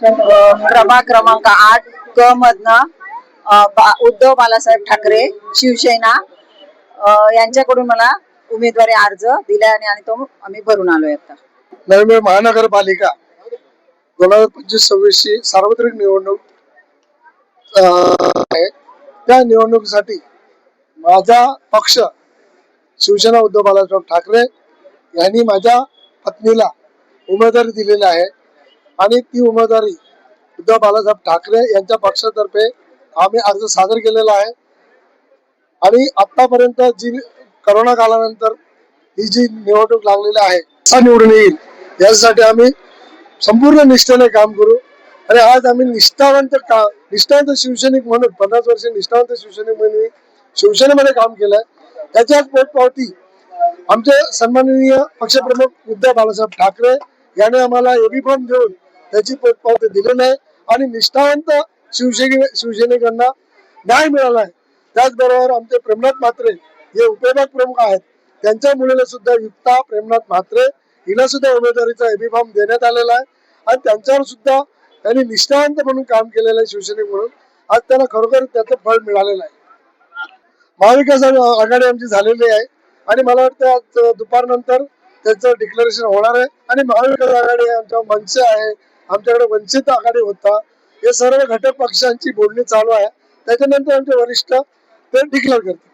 प्रभाग क्रमांक आठ क मधन उद्धव बालासाहेब ठाकरे शिवसेना यांच्याकडून मला उमेदवारी अर्ज दिलाय आणि आणि तो आम्ही भरून आलोय आता. नवी महानगरपालिका दोन हजार पंचवीस सव्वीस ची सार्वत्रिक निवडणूक अं, आहे. त्या निवडणुकीसाठी माझा पक्ष शिवसेना उद्धव बाळासाहेब ठाकरे यांनी माझ्या पत्नीला उमेदवारी दिलेली आहे. आणि ती उमेदवारी उद्धव बाळासाहेब ठाकरे यांच्या पक्षातर्फे आम्ही अर्ज सादर केलेला आहे. आणि आतापर्यंत जी करोना कालानंतर ही जी निवडणूक लागलेली आहे कसा निवडून येईल यासाठी आम्ही संपूर्ण निष्ठेने काम करू. आणि आज आम्ही निष्ठावंत का निष्ठावंत शिवसैनिक म्हणून पन्नास वर्ष निष्ठावंत शिवसैनिक म्हणून शिवसेनेमध्ये काम केलंय. त्याच्याच पोटपावती आमचे सन्माननीय पक्षप्रमुख उद्धव बाळासाहेब ठाकरे याने आम्हाला एबी फॉर्म देऊन त्याची पोटपावती दिली नाही आणि निष्ठावंत शिवसेने शिवसैनिकांना न्याय मिळाला आहे. त्याचबरोबर आमचे प्रेमनाथ म्हात्रे हे उपविभाग प्रमुख आहेत. त्यांच्या मुलीला सुद्धा युक्ता प्रेमनाथ म्हात्रे हिला सुद्धा उमेदवारीचा एबीफॉर्म देण्यात आलेला आहे. आणि त्यांच्यावर सुद्धा त्यांनी निष्ठावंत म्हणून काम केलेलं आहे शिवसैनिक म्हणून. आज त्यांना खरोखर त्याचं फळ मिळालेलं आहे. महाविकास आघाडी आमची झालेली आहे. आणि मला वाटतं आज दुपारनंतर त्याचं डिक्लेरेशन होणार आहे. आणि महाविकास आघाडी आमच्या मनसे आहे. आमच्याकडे वंचित आघाडी होता. हे सर्व घटक पक्षांची बोलणी चालू आहे. त्याच्यानंतर आमचे वरिष्ठ ते डिक्लेअर करतील.